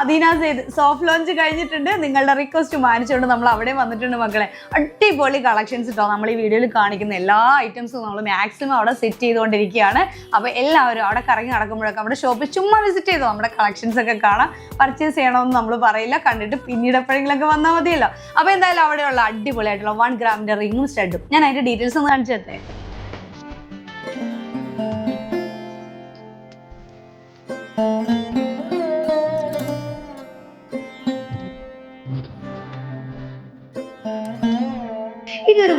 Medina Syed soft launch കഴിഞ്ഞിട്ടുണ്ട്. നിങ്ങളുടെ request മാനിച്ചുകൊണ്ട് നമ്മൾ അവിടെ വന്നിട്ടുണ്ട് മക്കളെ. അടിപൊളി കളക്ഷൻസ് കേട്ടോ നമ്മൾ ഈ വീഡിയോയിൽ കാണിക്കുന്ന എല്ലാ ഐറ്റംസും നമ്മൾ മാക്സിമം അവിടെ സെറ്റ് ചെയ്തുകൊണ്ടിരിക്കുകയാണ്. അപ്പോൾ എല്ലാവരും അവിടെ കറങ്ങി നടക്കുമ്പോഴൊക്കെ നമ്മുടെ ഷോപ്പിൽ ചുമ്മാ വിസിറ്റ് ചെയ്തോ? നമ്മുടെ കളക്ഷൻസ് ഒക്കെ കാണാം. പർച്ചേസ് ചെയ്യണമെന്ന് നമ്മൾ പറയില്ല. കണ്ടിട്ട് പിന്നീട് എപ്പോഴെങ്കിലൊക്കെ വന്നാൽ മതിയല്ലോ. അപ്പോൾ എന്തായാലും അവിടെയുള്ള അടിപൊളിയായിട്ടുള്ള വൺ ഗ്രാമിന്റെ റിങ്ങും സ്റ്റഡും ഞാൻ അതിന്റെ ഡീറ്റെയിൽസ് ഒന്ന് കാണിച്ചു തരട്ടെ?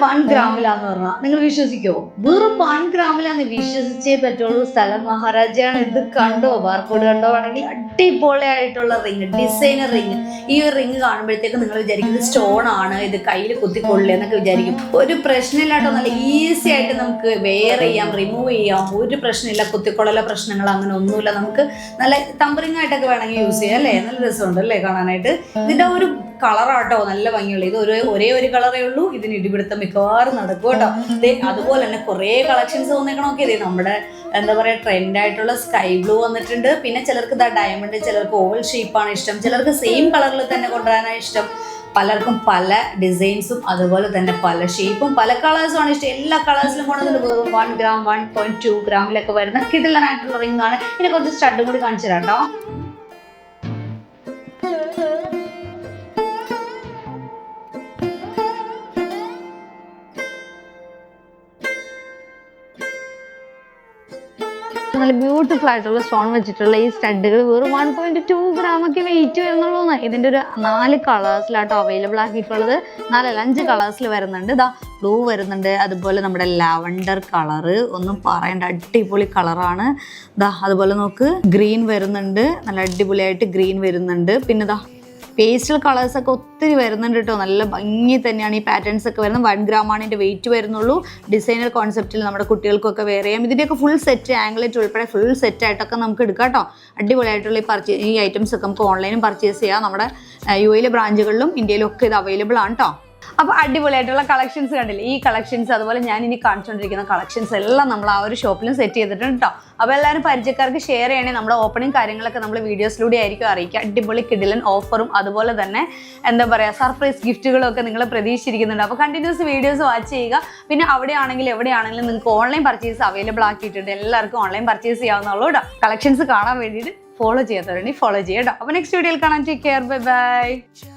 വൺ ഗ്രാമിലാന്ന് പറഞ്ഞാൽ നിങ്ങൾ വിശ്വസിക്കോ? വെറും വൺ ഗ്രാമിലാന്ന് വിശ്വസിച്ചേ പറ്റുള്ളൂ. സ്ഥലം മഹാരാജയാണ് ഇത് കണ്ടോ? ബാർക്കോഡ് കണ്ടോ? ആണെങ്കിൽ അടിപൊളിയായിട്ടുള്ള റിങ് ഡിസൈനർ റിങ് ഈ ഒരു റിങ് കാണുമ്പോഴത്തേക്ക് നിങ്ങൾ വിചാരിക്കുന്നത് സ്റ്റോൺ ആണ് ഇത് കയ്യിൽ കുത്തിക്കൊള്ളില്ല എന്നൊക്കെ വിചാരിക്കും. ഒരു പ്രശ്നമില്ലാട്ടോ. നല്ല ഈസി ആയിട്ട് നമുക്ക് വെയർ ചെയ്യാം റിമൂവ് ചെയ്യാം. ഒരു പ്രശ്നമില്ല. കുത്തിക്കൊള്ളല പ്രശ്നങ്ങൾ അങ്ങനെ ഒന്നുമില്ല. നമുക്ക് നല്ല തമ്പറിങ് ആയിട്ടൊക്കെ വേണമെങ്കിൽ യൂസ് ചെയ്യാം അല്ലേ? നല്ല രസമുണ്ട് അല്ലേ? കാണാനായിട്ട്. ഇതിന്റെ ഒരു കളറാട്ടോ നല്ല ഭംഗിയുള്ള. ഇത് ഒരു ഒരേ ഒരു കളറേ ഉള്ളൂ. ഇതിന് ഇടിപിടുത്തം മിക്കവാറും നടക്കും കേട്ടോ. അതുപോലെ തന്നെ കുറേ കളക്ഷൻസ് വന്നേക്കണമൊക്കെ. ഇതേ നമ്മുടെ എന്താ പറയാ ട്രെൻഡ് ആയിട്ടുള്ള സ്കൈ ബ്ലൂ വന്നിട്ടുണ്ട്. പിന്നെ ചിലർക്ക് ഇതാ ഡയമണ്ട് ചിലർക്ക് ഓവൽ ഷേപ്പാണ് ഇഷ്ടം. ചിലർക്ക് സെയിം കളറിൽ തന്നെ കൊണ്ടുവരാനാണ് ഇഷ്ടം. പലർക്കും പല ഡിസൈൻസും അതുപോലെ തന്നെ പല ഷേപ്പും പല കളേഴ്സും ആണ് ഇഷ്ടം. എല്ലാ കളേഴ്സിലും കൊണ്ടുവന്നിട്ട് വെറും one gram one point two ഗ്രാമിലൊക്കെ വരുന്ന കിടിലനായിട്ടുള്ള റിംഗ് ആണ്. ഇനി കുറച്ച് സ്റ്റഡും കൂടി കാണിച്ചു തരാം കേട്ടോ. നല്ല ബ്യൂട്ടിഫുൾ ആയിട്ടുള്ള സ്റ്റോൺ വെച്ചിട്ടുള്ള ഈ സ്റ്റഡുകൾ വെറും വൺ പോയിന്റ് ടു ഗ്രാം ഒക്കെ വെയിറ്റ് വരുന്നുള്ളൂ ഇതിന്റെ ഒരു നാല് കളേഴ്സിലാട്ടോ അവൈലബിൾ ആക്കിയിട്ടുള്ളത്. നാലല്ല അഞ്ച് കളേഴ്സിൽ വരുന്നുണ്ട്. ഇതാ ബ്ലൂ വരുന്നുണ്ട്. അതുപോലെ നമ്മുടെ ലാവണ്ടർ കളറ് ഒന്നും പറയേണ്ട അടിപൊളി കളറാണ് ഇതാ അതുപോലെ നോക്ക് ഗ്രീൻ വരുന്നുണ്ട്. നല്ല അടിപൊളിയായിട്ട് ഗ്രീൻ വരുന്നുണ്ട്. പിന്നെ ഇതാ പേസ്റ്റൽ കളേഴ്സ് ഒക്കെ ഒത്തിരി വരുന്നുണ്ട് കേട്ടോ. നല്ല ഭംഗി തന്നെയാണ് ഈ പാറ്റേൺസ് ഒക്കെ വരുന്നത്. വൺ ഗ്രാമാണ് ആണ് ഇതിന്റെ വെയിറ്റ് വരുന്നുള്ളൂ. ഡിസൈനർ കോൺസെപ്റ്റിൽ നമ്മുടെ കുട്ടികൾക്കൊക്കെ വേറെ ചെയ്യാം. ഇതിന്റെയൊക്കെ ഫുൾ സെറ്റ് ആംഗ്ലേറ്റ് ഉൾപ്പെടെ ഫുൾ സെറ്റ് ആയിട്ടൊക്കെ നമുക്ക് എടുക്കാം കേട്ടോ. അടിപൊളിയായിട്ടുള്ള ഈ പർച്ചേസ് ഈ ഐറ്റംസ് ഒക്കെ നമുക്ക് ഓൺലൈനും പർച്ചേസ് ചെയ്യാം. നമ്മുടെ യു എയിലെ ബ്രാഞ്ചുകളിലും ഇന്ത്യയിലും ഒക്കെ ഇത് അവൈലബിൾ ആണ് കേട്ടോ. അപ്പോൾ അടിപൊളിയായിട്ടുള്ള കളക്ഷൻസ് കണ്ടില്ലേ? ഈ കളക്ഷൻസ് അതുപോലെ ഞാൻ ഇനി കാണിച്ചുകൊണ്ടിരിക്കുന്ന കളക്ഷൻസ് എല്ലാം നമ്മൾ ആ ഒരു ഷോപ്പിലും സെറ്റ് ചെയ്തിട്ടുണ്ട് കേട്ടോ അപ്പോൾ എല്ലാവരും പരിചയക്കാർക്ക് ഷെയർ ചെയ്യണേ നമ്മുടെ ഓപ്പണിംഗ് കാര്യങ്ങളൊക്കെ നമ്മൾ വീഡിയോസിലൂടെ ആയിരിക്കും അറിയിക്കുക. അടിപൊളി കിഡിലൻ ഓഫറും അതുപോലെ തന്നെ എന്താ പറയുക സർപ്രൈസ് ഗിഫ്റ്റുകളും ഒക്കെ നിങ്ങൾ പ്രതീക്ഷിച്ചിരിക്കുന്നുണ്ട്. അപ്പോൾ കണ്ടിന്യൂസ് വീഡിയോസ് വാച്ച് ചെയ്യുക. പിന്നെ അവിടെയാണെങ്കിലും എവിടെയാണെങ്കിലും നിങ്ങൾക്ക് ഓൺലൈൻ പർച്ചേസ് അവൈലബിൾ ആക്കിയിട്ടുണ്ട്. എല്ലാവർക്കും ഓൺലൈൻ പർച്ചേസ് ചെയ്യാവുന്നുള്ളൂ കേട്ടോ കളക്ഷൻസ് കാണാൻ വേണ്ടിയിട്ട് ഫോളോ ചെയ്യാത്തവരുണ്ടെങ്കിൽ ഫോളോ ചെയ്യാം കേട്ടോ അപ്പോൾ നെക്സ്റ്റ് വീഡിയോയിൽ കാണാൻ ടേക്ക് കെയർ ബൈ ബൈ